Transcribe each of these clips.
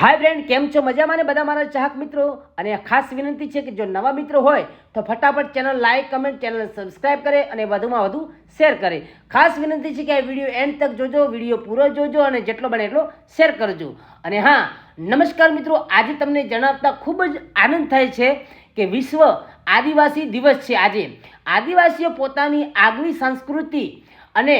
હાય friend કેમ છો? મજામાં ને બધા મારા ચાહક મિત્રો? અને ખાસ વિનંતી છે કે જો નવા મિત્રો હોય, તો ફટાફટ channel like comment channel subscribe કરે અને વધુમાં વધુ શેર કરે. ખાસ વિનંતી છે કે આ વીડિયો એન્ડ તક જોજો વીડિયો પૂરો જોજો અને જેટલો બને એટલો શેર કરજો. અને હા, નમસ્કાર મિત્રો, આજે તમને જણાવતા ખૂબ જ આનંદ થાય છે કે વિશ્વ આદિવાસી દિવસ છે આજે. આદિવાસીઓ પોતાની આગવી સંસ્કૃતિ અને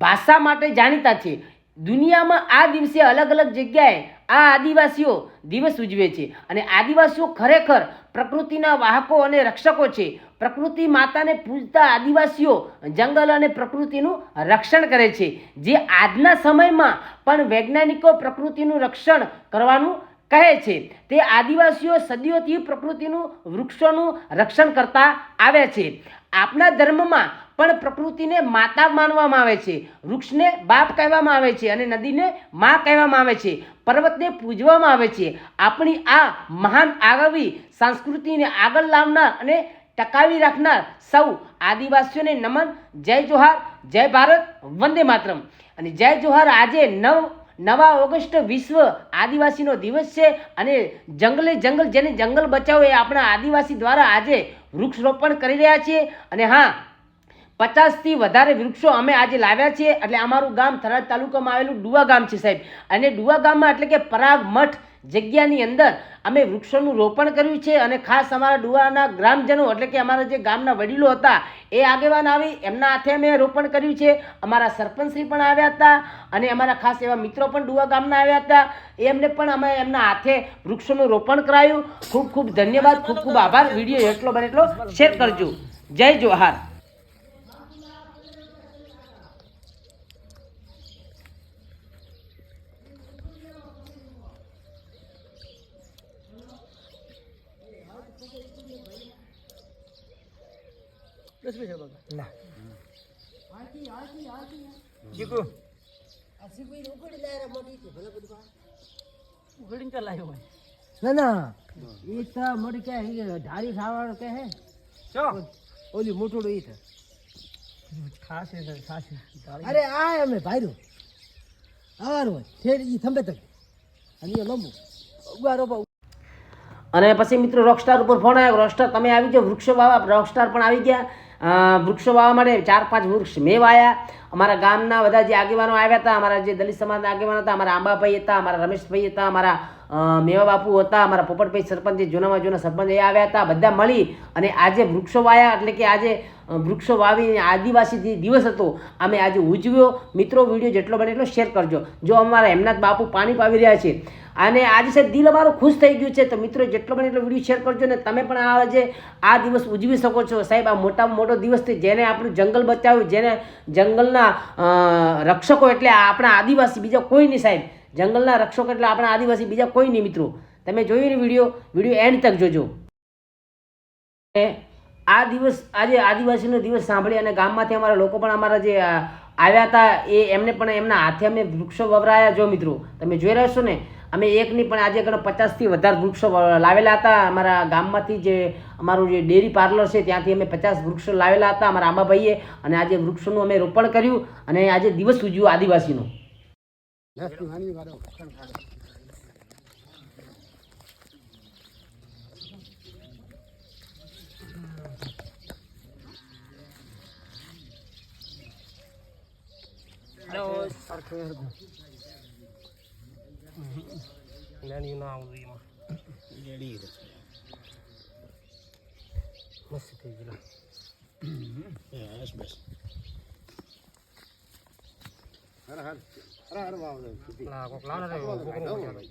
ભાષા માટે જાણીતા છે. દુનિયામાં આ દિવસે અલગ અલગ જગ્યાએ આ આદિવાસીઓ દિવસ ઉજવે છે. અને આદિવાસીઓ ખરેખર પ્રકૃતિના વાહકો અને રક્ષકો છે. પ્રકૃતિ માતાને પૂજતા આદિવાસીઓ જંગલ અને પ્રકૃતિનું રક્ષણ કરે છે. જે આજના સમયમાં પણ વૈજ્ઞાનિકો પ્રકૃતિનું રક્ષણ કરવાનું કહે છે. તે આદિવાસીઓ સદીઓથી પ્રકૃતિનું વૃક્ષોનું રક્ષણ કરતા આવે છે. આપણા ધર્મમાં પણ પ્રકૃતિને માતા માનવામાં આવે છે. વૃક્ષને બાપ કહેવામાં આવે છે અને નદીને મા કહેવામાં આવે છે. પર્વતને પૂજવામાં આવે છે. આપણી આ મહાન આગવી સંસ્કૃતિને આગળ લાવનાર અને ટકાવી રાખનાર સૌ આદિવાસીઓને નમન. જય જોહાર, જય ભારત, વંદે માતરમ. અને જય જોહાર આજે નવ, નવા ઓગસ્ટ વિશ્વ આદિવાસીનો દિવસ છે અને જંગલે જંગલ જેને જંગલ બચાવો એ આપણા આદિવાસી દ્વારા આજે વૃક્ષરોપણ કરી રહ્યા છીએ. અને હા પચાસથી વધારે વૃક્ષો અમે આજે લાવ્યા છીએ. એટલે અમારું ગામ થરાદ તાલુકામાં આવેલું ડુવા ગામ છે સાહેબ. અને ડુવા ગામમાં એટલે કે પરાગ મઠ જગ્યાની અંદર અમે વૃક્ષોનું રોપણ કર્યું છે અને ખાસ અમારા ડુવાના ગ્રામજનો એટલે કે અમારા જે ગામના વડીલો હતા, એ આગેવાન આવી, એમના હાથે અમે રોપણ કર્યું છે. અમારા સરપંચશ્રી પણ આવ્યા હતા અને અમારા ખાસ એવા મિત્રો પણ ડુવા ગામના આવ્યા હતા. એમને પણ અમે એમના હાથે વૃક્ષોનું રોપણ કરાયું. ખૂબ ખૂબ ધન્યવાદ, ખૂબ ખૂબ આભાર. વીડિયો એટલો બને એટલો શેર કરજો. જય જોહાર. ઠેર ઈ થંભે તક. અને એ લંબુ. ઉગારો અને પછી મિત્રો રોકસ્ટાર ઉપર ફોન આવ્યો. રોકસ્ટાર તમે આવી જાઓ વૃક્ષો વાવા રોકસ્ટાર પણ આવી ગયા. વૃક્ષો વાવવા માટે ચાર પાંચ વૃક્ષ મેં વાયા અમારા ગામના બધા જે આગેવાનો આવ્યા હતા, અમારા જે દલિત સમાજના આગેવાનો હતા, અમારા આંબાભાઈ હતા, અમારા રમેશભાઈ હતા, અમારા મેવા બાપુ હતા, અમારા પોપટભાઈ સરપંચ જૂનામાં જૂના સરપંચ એ આવ્યા હતા, બધા મળી અને આજે વૃક્ષો વાયા, એટલે કે આજે વૃક્ષો વાવીને આદિવાસી દિવસ હતો, અમે આજે ઉજવ્યો. મિત્રો, વીડિયો જેટલો બને એટલો શેર કરજો. જો અમારા એમના જ બાપુ પાણી પાવી રહ્યા છે અને આજે સાહેબ દિલ અમારું ખુશ થઈ ગયું છે, તો મિત્રો, જેટલો બને એટલો વીડિયો શેર કરજો ને તમે પણ આ જે, આ દિવસ ઉજવી શકો છો. સાહેબ, આ મોટામાં મોટો દિવસ છે જેને આપણું જંગલ બચાવ્યું, જેને જંગલના રક્ષકો એટલે આપણા આદિવાસી, બીજા કોઈ નહીં સાહેબ, જંગલના રક્ષકો એટલે આપણા આદિવાસી, બીજા કોઈ નહીં મિત્રો. તમે જોયું ને વીડિયો? વીડિયો એન્ડ તક જોજો. આ દિવસ, આજે આદિવાસીનો દિવસ સાંભળી અને ગામમાંથી અમારા લોકો પણ અમારા જે આવ્યા હતા, એ એમને પણ એમના હાથે અમે વૃક્ષો વવરાયા. જો મિત્રો, તમે જોઈ રહ્યા છો ને અમે એક નહીં પણ આજે ઘણા પચાસથી વધારે વૃક્ષો લાવેલા હતા. અમારા ગામમાંથી જે અમારું જે ડેરી પાર્લર છે, ત્યાંથી અમે પચાસ વૃક્ષો લાવેલા હતા અમારા આંબાભાઈએ. અને આજે વૃક્ષોનું અમે રોપણ કર્યું અને આજે દિવસ ઉજવ્યો આદિવાસીનો. નાની ના આવું એમાં રેડી મસ્ત થઈ ગયેલા બસ બસ ના કોક લાવના રે